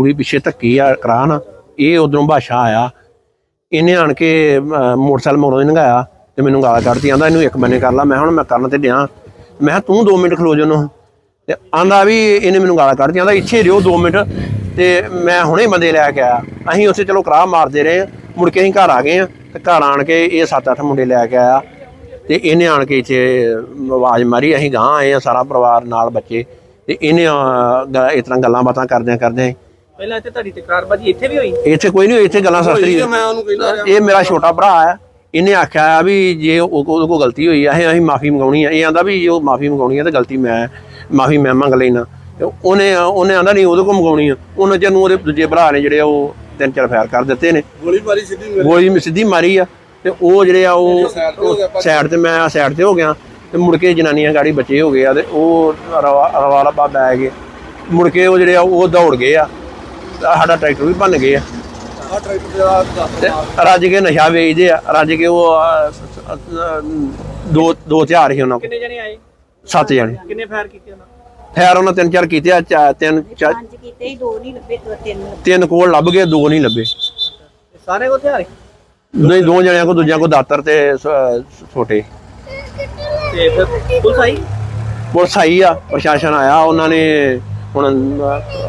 ਕੁੜੀ ਪਿੱਛੇ ਧੱਕੀ ਆ ਕਰਾਨ ਇਹ ਉਧਰੋਂ ਬਾਸ਼ਾ ਆਇਆ। ਇਹਨੇ ਆਣ ਕੇ ਮੋਟਰਸਾਈਕਲ ਮਗਰੋਂ ਨੰਗਾਇਆ ਤੇ ਮੈਨੂੰ ਗਾਲਾਂ ਕੱਢਦੀ ਆਂਦਾ ਇਹਨੂੰ ਇੱਕ ਬੰਨੇ ਕਰ ਲਾ। ਮੈਂ ਹੁਣ ਮੈਂ ਕਰਨ ਤੇ ਡਿਆ। ਮੈਂ ਕਿਹਾ, ਤੂੰ 2 ਮਿੰਟ ਖਲੋ ਜਾ ਉਹਨੂੰ। ਤੇ ਆਂਦਾ ਵੀ ਇਹਨੇ ਮੈਨੂੰ ਗਾਲਾਂ ਕੱਢਦੀ ਆਂਦਾ ਇੱਥੇ ਰਿਓ 2 ਮਿੰਟ। ਤੇ ਮੈਂ ਹੁਣੇ ਬੰਦੇ ਲੈ ਕੇ ਆਇਆ। ਅਸੀਂ ਉੱਥੇ ਚਲੋ ਕਰਾਹ ਮਾਰਦੇ ਰਹੇ। ਮੁੜ ਕੇ ਅਸੀਂ ਘਰ ਆ ਗਏ ਆ ਤੇ ਘਰ ਆਣ ਕੇ ਇਹ 7-8 ਮੁੰਡੇ ਲੈ ਕੇ ਆਇਆ। ਤੇ ਇਹਨੇ ਆਣ ਕੇ ਇੱਥੇ ਆਵਾਜ਼ ਮਾਰੀ। ਅਸੀਂ ਗਾਂ ਆਏ ਆ ਸਾਰਾ ਪਰਿਵਾਰ ਨਾਲ ਬੱਚੇ। ਤੇ ਇਹਨੇ ਇਸ ਤਰ੍ਹਾਂ ਗੱਲਾਂ ਬਾਤਾਂ ਕਰਦਿਆਂ ਕਰਦਿਆਂ ਪਹਿਲਾਂ ਇੱਥੇ ਤੁਹਾਡੀ ਤਕਰਾਰਬਾਜੀ ਇੱਥੇ ਵੀ ਹੋਈ? ਇੱਥੇ ਕੋਈ ਨਹੀਂ ਇੱਥੇ ਗੱਲਾਂ ਸਾਸਤਰੀ ਮੈਂ ਉਹਨੂੰ ਕਹਿੰਦਾ ਰਿਹਾ। ਇਹ ਮੇਰਾ ਛੋਟਾ ਭਰਾ ਹੈ। ਇਹਨੇ ਆਖਿਆ ਆ ਵੀ ਜੇ ਉਹ- ਉਹਦੇ ਕੋਲ ਗਲਤੀ ਹੋਈ ਆ ਅਸੀਂ ਅਸੀਂ ਮਾਫੀ ਮੰਗਾਉਣੀ ਆ। ਇਹ ਆਂਦਾ ਵੀ ਜੇ ਉਹ ਮਾਫੀ ਮੰਗਾਉਣੀ ਆ ਤੇ ਗਲਤੀ ਮੈਂ ਮਾਫੀ ਮੈਂ ਮੰਗ ਲੈਣਾ। ਤੇ ਉਹਨੇ ਉਹਨੇ ਆਂਦਾ ਨਹੀਂ ਉਹਦੇ ਕੋਲ ਮੰਗਾਉਣੀ ਆ। ਉਹਨਾਂ ਚਿਰ ਨੂੰ ਉਹਦੇ ਦੂਜੇ ਭਰਾ ਨੇ ਜਿਹੜੇ ਆ ਉਹ ਤਿੰਨ ਚਾਰ ਫਾਇਰ ਕਰ ਦਿੱਤੇ ਨੇ। ਗੋਲੀ ਮਾਰੀ ਸਿੱਧੀ ਮੇਰੇ। ਗੋਲੀ ਮੈਂ ਸਿੱਧੀ ਮਾਰੀ ਆ। ਤੇ ਉਹ ਜਿਹੜੇ ਆ ਉਹ ਸਾਈਡ ਤੇ ਹੋ ਗਿਆ ਪਰ ਸਾਈਡ ਤੇ ਮੈਂ ਸਾਈਡ ਤੇ ਹੋ ਗਿਆ। ਤੇ ਮੁੜ ਕੇ ਜਨਾਨੀਆਂ ਗਾੜੀ ਬੱਚੇ ਹੋ ਗਏ ਆ ਤੇ ਉਹ ਰਵਾ ਰੱਬਾ ਬੈ ਗਏ। ਮੁੜ ਕੇ ਉਹ ਜਿਹੜੇ ਆ ਉਹ ਦੌੜ ਗਏ ਆ। ਸਾਡਾ ਟਰੈਕਟਰ ਵੀ ਭੰਨ ਗਏ ਆ। ਆ ਟਰੈਕਟਰ ਦਾ ਦੱਸ ਤੇ ਰੱਜ ਕੇ ਨਸ਼ਾ ਵੇਚਦੇ ਆ ਰੱਜ ਕੇ ਉਹ ਸ- ਦੋ ਦੋ ਹਥਿਆਰ ਸੀ ਉਹਨਾਂ ਕੋਲ। ਕਿੰਨੇ ਜਣੇ ਆਏ? ਸੱਤ ਜਣੇ। ਕਿੰਨੇ ਫਾਇਰ ਕੀਤੇ ਉਹਨਾਂ? ਖੈਰ ਉਹਨਾਂ ਤਿੰਨ ਚਾਰ ਕੀਤੇ ਆ ਚਾ- ਤਿੰਨ ਚਾ- ਪੰਜ ਕੀਤੇ ਸੀ, ਦੋ ਨਹੀਂ ਲੱਭੇ ਦੋ ਤਿੰਨ ਲੱਭੇ। ਤਿੰਨ ਕੋਲ ਲੱਭ ਗਏ ਦੋ ਨਹੀਂ ਲੱਭੇ। ਸਾਰੇ ਕੋ ਹਥਿਆਰ ਸੀ? ਨਹੀਂ ਦੋ ਜਣਿਆਂ ਕੋ ਦੂਜਿਆਂ ਕੋ ਦਾਤਰ ਤੇ ਸ- ਛੋਟੇ। ਤੇ ਫਿਰ ਪੁਲਿਸ ਆਈ? ਪੁਲਿਸ ਆਈ ਆ ਪ੍ਰਸ਼ਾਸਨ ਆਇਆ ਉਹਨਾਂ ਨੇ ਹੁਣ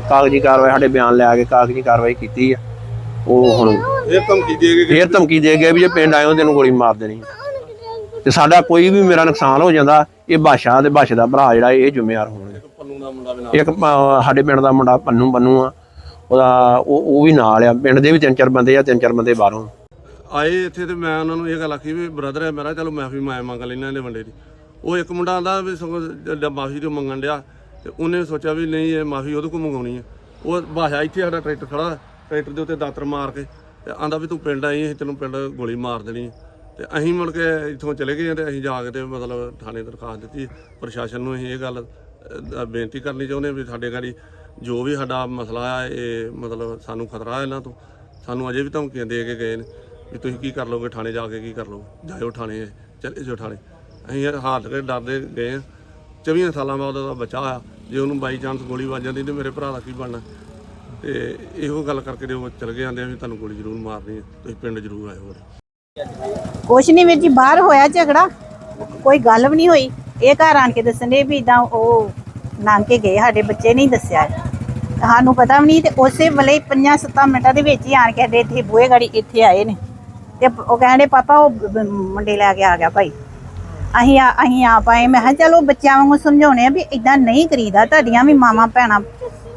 ਕਾਗਜ਼ੀ ਕਾਰਵਾਈ ਸਾਡੇ ਬਿਆਨ ਲੈ ਕੇ ਕਾਗਜ਼ੀ ਕਾਰਵਾਈ ਕੀਤੀ ਆ। ਉਹ ਹੁਣ ਇਹ ਧਮਕੀ ਦੇ ਕੇ ਫੇਰ ਧਮਕੀ ਦੇ ਗਏ ਵੀ ਜੇ ਪਿੰਡ ਆਇਓ ਤੈਨੂੰ ਗੋਲੀ ਮਾਰ ਦੇਣੀ ਤੇ ਸਾਡਾ ਕੋਈ ਵੀ ਮੇਰਾ ਨੁਕਸਾਨ ਹੋ ਜਾਂਦਾ ਇਹ ਬਾਸ਼ਾ ਤੇ ਬਾਸ਼ਾ ਦਾ ਭਰਾ ਜਿਹੜਾ ਇਹ ਜ਼ਿੰਮੇਵਾਰ ਹੋਣਗੇ ਇੱਕ ਸਾਡੇ ਪਿੰਡ ਦਾ ਮੁੰਡਾ ਪੰਨੂ ਪੰਨੂ ਆ। ਉਹਦਾ ਉਹ ਉਹ ਵੀ ਨਾਲ ਆ। ਪਿੰਡ ਦੇ ਵੀ ਤਿੰਨ ਚਾਰ ਬੰਦੇ ਆ ਤਿੰਨ ਚਾਰ ਬੰਦੇ ਬਾਹਰੋਂ। ਆਏ ਇੱਥੇ ਤੇ ਮੈਂ ਉਹਨਾਂ ਨੂੰ ਇਹ ਗੱਲ ਆਖੀ ਵੀ ਬ੍ਰਦਰ ਹੈ ਮੇਰਾ ਚਲੋ ਮਾਫੀ ਮੈਂ ਮੰਗ ਲੈਣਾ ਇਹਦੇ ਬੰਦੇ ਦੀ। ਉਹ ਇੱਕ ਮੁੰਡਾ ਆਂਦਾ ਵੀ ਸਗੋਂ ਮਾਫੀ ਤੋਂ ਮੰਗਣ ਡਿਆ। ਤੇ ਉਹਨੇ ਸੋਚਿਆ ਵੀ ਨਹੀਂ, ਇਹ ਮਾਫੀ ਉਹਦੇ ਕੋਲ ਮੰਗਾਉਣੀ ਹੈ ਉਹ ਭਾਸ਼ਾ ਇੱਥੇ ਸਾਡਾ ਟਰੈਕਟਰ ਖੜਾ ਟਰੈਕਟਰ ਦੇ ਉੱਤੇ ਦਾਤਰ ਮਾਰ ਕੇ ਤੇ ਆਂਦਾ ਵੀ ਤੂੰ ਪਿੰਡ ਆਈ ਅਸੀਂ ਤੈਨੂੰ ਪਿੰਡ ਗੋਲੀ ਮਾਰ ਦੇਣੀ ਹੈ। ਤੇ ਅਸੀਂ ਮੁੜ ਕੇ ਇੱਥੋਂ ਚਲੇ ਗਏ ਤੇ ਅਸੀਂ ਜਾ ਕੇ ਤੇ ਮਤਲਬ ਥਾਣੇ ਦਰਖਾਸਤ ਦਿੱਤੀ। ਪ੍ਰਸ਼ਾਸਨ ਨੂੰ ਅਸੀਂ ਇਹ ਗੱਲ ਬੇਨਤੀ ਕਰਨੀ ਚਾਹੁੰਦੇ ਹਾਂ ਵੀ ਸਾਡੇ ਗਾੜੀ ਜੋ ਵੀ ਸਾਡਾ ਮਸਲਾ ਆ, ਇਹ ਮਤਲਬ ਸਾਨੂੰ ਖਤਰਾ ਹੈ ਇਹਨਾਂ ਤੋਂ। ਸਾਨੂੰ ਅਜੇ ਵੀ ਧਮਕੀਆਂ ਦੇ ਕੇ ਗਏ ਨੇ ਵੀ ਤੁਸੀਂ ਕੀ ਕਰ ਲਓਗੇ, ਥਾਣੇ ਜਾ ਕੇ ਕੀ ਕਰ ਲਓਗੇ? ਜਾਇਓ ਥਾਣੇ, ਚਲੇ ਜਾਓ ਥਾਣੇ। ਅਸੀਂ ਯਾਰ ਹਾਰ ਕੇ ਡਰਦੇ ਗਏ ਆ। 24 ਸਾਲਾਂ ਬਾਅਦ ਉਹਦਾ ਬੱਚਾ ਆਇਆ। ਜੇ ਉਹਨੂੰ ਬਾਈ ਚਾਂਸ ਗੋਲੀ ਵੱਜ ਜਾਂਦੀ ਤੇ ਮੇਰੇ ਭਰਾ ਦਾ ਕੀ ਬਣਨਾ? ਤੇ ਇਹੋ ਗੱਲ ਕਰਕੇ ਤੇ ਉਹ ਚਲ ਗਏ ਆਂਦੇ ਆ ਵੀ ਤੁਹਾਨੂੰ ਗੋਲੀ ਜ਼ਰੂਰ ਮਾਰਨੀ ਹੈ ਤੁਸੀਂ ਪਿੰਡ ਜ਼ਰੂਰ ਆਇਓ ਹੋਰ ਕੁਛ ਨਹੀਂ ਵੀਰ ਜੀ, ਬਾਹਰ ਹੋਇਆ ਝਗੜਾ। ਕੋਈ ਗੱਲ ਵੀ ਨਹੀਂ ਹੋਈ। ਇਹ ਘਰ ਆਣ ਕੇ ਦੱਸਣੇ ਵੀ ਇਦਾਂ ਉਹ ਨਾਨਕੇ ਗਏ, ਸਾਡੇ ਬੱਚੇ ਨਹੀਂ ਦੱਸਿਆ। ਸਾਨੂੰ ਪਤਾ ਵੀ ਨਹੀਂ ਤੇ ਉਸੇ ਵੇਲੇ 5-7 ਮਿੰਟਾਂ ਦੇ ਵਿੱਚ ਹੀ ਆਣ ਕੇ ਸਾਡੇ ਇੱਥੇ ਬੂਹੇ ਗਾੜੀ ਇੱਥੇ ਆਏ ਨੇ। ਤੇ ਉਹ ਕਹਿੰਦੇ, ਪਾਪਾ, ਉਹ ਮੁੰਡੇ ਲੈ ਕੇ ਆ ਗਿਆ ਭਾਈ। ਅਸੀਂ ਆ ਅਸੀਂ ਆ ਪਾਏ ਮੈਂ ਕਿਹਾ, ਚਲੋ, ਬੱਚਿਆਂ ਵਾਂਗੂ ਸਮਝਾਉਣੇ ਆ ਵੀ ਇਦਾਂ ਨਹੀਂ ਕਰੀਦਾ। ਤੁਹਾਡੀਆਂ ਵੀ ਮਾਵਾਂ, ਭੈਣਾਂ,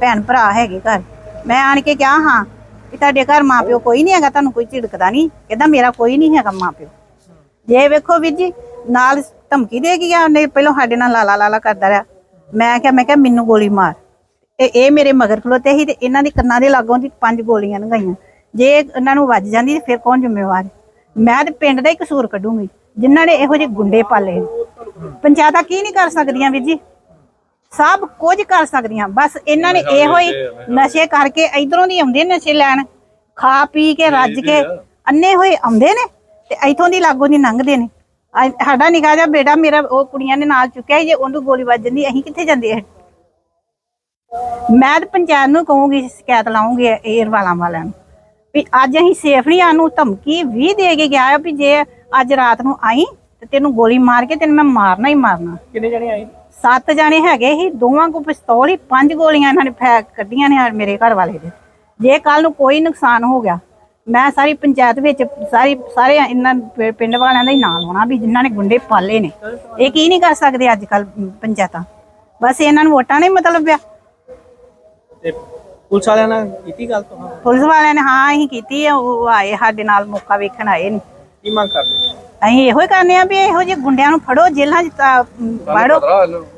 ਭੈਣ ਭਰਾ ਹੈਗੇ ਘਰ। ਮੈਂ ਆਣ ਕੇ ਕਿਹਾ, ਹਾਂ ਕਿ ਤੁਹਾਡੇ ਘਰ ਮਾਪਿਓ ਕੋਈ ਨਹੀਂ ਹੈਗਾ, ਤੁਹਾਨੂੰ ਕੋਈ ਝਿੜਕਦਾ ਨਹੀਂ। ਕਹਿੰਦਾ, ਮੇਰਾ ਕੋਈ ਨਹੀਂ ਹੈਗਾ ਮਾਪਿਓ। ਜੇ ਵੇਖੋ ਵੀਰ ਜੀ, ਨਾਲ ਧਮਕੀ ਦੇ ਗਿਆ ਉਹਨੇ, ਪਹਿਲਾਂ ਸਾਡੇ ਨਾਲ ਲਾਲਾ ਲਾਲਾ ਕਰਦਾ ਰਿਹਾ। ਮੈਂ ਕਿਹਾ ਮੈਂ ਕਿਹਾ, ਮੈਨੂੰ ਗੋਲੀ ਮਾਰ। ਤੇ ਇਹ ਮੇਰੇ ਮਗਰ ਖਲੋਤੇ ਸੀ ਤੇ ਇਹਨਾਂ ਦੇ ਕੰਨਾਂ ਦੇ ਲਾਗੋਂ ਦੀ ਪੰਜ ਗੋਲੀਆਂ ਲੰਘਾਈਆਂ। ਜੇ ਇਹਨਾਂ ਨੂੰ ਵੱਜ ਜਾਂਦੀ ਤੇ ਫਿਰ ਕੌਣ ਜ਼ਿੰਮੇਵਾਰ? ਮੈਂ ਤੇ ਪਿੰਡ ਦਾ ਹੀ ਕਸੂਰ ਕੱਢੂੰਗੀ। ਜਿਨ੍ਹਾਂ ਨੇ ਇਹੋ ਜਿਹੇ ਗੁੰਡੇ ਪਾਲੇ। ਪੰਚਾਇਤਾਂ ਕੀ ਨਹੀਂ ਕਰ ਸਕਦੀਆਂ ਵੀਰ ਜੀ? ਸਭ ਕੁਝ ਕਰ ਸਕਦੀਆਂ। ਬਸ ਇਹਨਾਂ ਨੇ ਇਹੋ ਹੀ ਨਸ਼ੇ ਕਰਕੇ ਇਧਰੋਂ ਦੀ ਆਉਂਦੇ ਨੇ ਨਸ਼ੇ ਲੈਣ। ਖਾ ਪੀ ਕੇ ਰੱਜ ਕੇ ਅੰਨੇ ਹੋਏ ਆਉਂਦੇ ਨੇ ਤੇ ਇਥੋਂ ਦੀ ਲਾਗੋਂ ਦੀ ਲੰਘਦੇ ਨੇ। ਸਾਡਾ ਨਿਕਾ ਜਿਹਾ ਬੇਟਾ ਮੇਰਾ ਉਹ ਕੁੜੀਆਂ ਨੇ ਨਾਲ ਚੁੱਕਿਆ ਜੇ ਉਹਨੂੰ ਗੋਲੀ ਵੱਜ ਜਾਂਦੀ ਅਸੀਂ ਕਿੱਥੇ ਜਾਂਦੇ ਆ? ਮੈਂ ਤਾਂ ਪੰਚਾਇਤ ਨੂੰ ਕਹੂੰਗੀ ਸ਼ਿਕਾਇਤ ਲਾਉਂਗੀ ਏਅਰ ਵਾਲਾਂ ਵਾਲਿਆਂ ਨੂੰ ਵੀ ਅੱਜ ਅਸੀਂ ਸੇਫ ਨਹੀਂ ਆਨੂੰ ਧਮਕੀ ਵੀ ਦੇ ਕੇ ਗਿਆ ਵੀ ਜੇ ਅੱਜ ਰਾਤ ਨੂੰ ਆਈ ਤੇ ਤੈਨੂੰ ਗੋਲੀ ਮਾਰ ਕੇ ਤੈਨੂੰ ਮੈਂ ਮਾਰਨਾ ਹੀ ਮਾਰਨਾ। ਕਿੰਨੇ ਜਣੇ ਆਏ? ਸੱਤ ਜਾਣੇ ਹੈਗੇ ਸੀ ਦੋਵਾਂ ਕੋ ਪਿਸਤੌਲ ਹੀ ਪੰਜ ਗੋਲੀਆਂ ਇਹਨਾਂ ਨੇ ਫੈਕ ਕੱਢੀਆਂ ਨੇ ਮੇਰੇ ਘਰ ਵਾਲੇ ਦੇ। ਜੇ ਕੱਲ ਨੂੰ ਕੋਈ ਨੁਕਸਾਨ ਹੋ ਗਿਆ ਮੈਂ ਸਾਰੀ ਪੰਚਾਇਤ ਵਿੱਚ ਸਾਰੀ ਸਾਰੇ ਇਹਨਾਂ ਪਿੰਡ ਵਾਲਿਆਂ ਦਾ ਹੀ ਨਾਂ ਲਾਉਣਾ ਵੀ ਜਿਨ੍ਹਾਂ ਨੇ ਗੁੰਡੇ ਪਾਲੇ ਨੇ। ਇਹ ਕੀ ਨਹੀਂ ਕਰ ਸਕਦੇ ਅੱਜ ਕੱਲ ਪੰਚਾਇਤਾਂ? ਬਸ ਇਹਨਾਂ ਨੂੰ ਵੋਟਾਂ ਨਹੀਂ ਮਤਲਬ ਆ। ਤੇ ਪੁਲਿਸ ਵਾਲਿਆਂ ਨਾਲ ਕੀਤੀ ਗੱਲ ਤੋਂ ਪੁਲਿਸ ਵਾਲਿਆਂ ਨੇ ਹਾਂ ਅਸੀਂ ਕੀਤੀ ਆ ਉਹ ਆਏ ਸਾਡੇ ਨਾਲ ਮੌਕਾ ਵੇਖਣ ਆਏ ਨੇ। ਕੀ ਮੰਗ ਕਰਦੇ? ਅਸੀਂ ਇਹੋ ਹੀ ਕਰਨੇ ਆ ਵੀ ਇਹੋ ਜਿਹੇ ਗੁੰਡਿਆਂ ਨੂੰ ਫੜੋ ਜੇਲ੍ਹਾਂ 'ਚ ਤਾਂ, ਵਾੜੋ।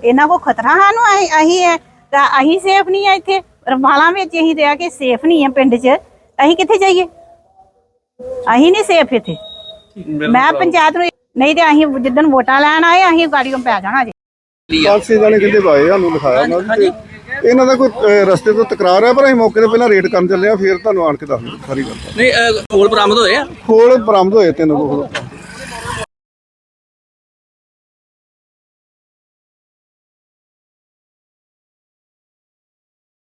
ਇਹਨਾਂ ਕੋ ਖਤਰਾ ਸਾਨੂੰ ਅਸੀਂ ਅਸੀਂ ਇਹ- ਤਾਂ ਅਸੀਂ ਸੇਫ ਨਹੀਂ ਆ ਇੱਥੇ। ਰਵਾਲਾਂ ਵਿੱਚ ਅਸੀਂ ਰਹਿ ਕੇ ਸੇਫ ਨਹੀਂ ਆ ਪਿੰਡ 'ਚ। ਅਸੀਂ ਕਿੱਥੇ ਜਾਈਏ? ਅਸੀਂ ਨਹੀਂ ਸੇਫ ਇੱਥੇ। ਮੈਂ ਪੰਚਾਇਤ ਨੂੰ ਨਹੀਂ ਤੇ ਅਸੀਂ ਜਿੱਦਣ ਵੋਟਾਂ ਲੈਣ ਆਏ ਅਸੀਂ ਗਾੜੀਆਂ ਪੈ ਜਾਣਾ ਜੀ। ਪੰਜ ਛੇ ਜਾਣੇ ਕਹਿੰਦੇ ਪਾਏ ਸਾਨੂੰ ਲਿਖਾਇਆ ਉਹਨਾਂ ਨੇ ਇਹਨਾਂ ਦਾ ਕੋਈ ਰਸਤੇ ਤੋਂ ਤਕਰਾਰ ਹੈ ਪਰ ਅਸੀਂ ਮੌਕੇ ਤੇ ਪਹਿਲਾਂ ਰੇਡ ਕਰਨ ਚੱਲੇ ਆ ਫਿਰ ਤੁਹਾਨੂੰ ਆਣ ਕੇ ਦੱਸ ਦਿੰਦੇ ਸਾਰੀ ਗੱਲ। ਨਹੀਂ ਕੋਲ ਬਰਾਮਦ ਹੋਏ ਆ? ਖੋਲ ਬਰਾਮਦ ਹੋਏ ਤਿੰਨ ਕੋਲ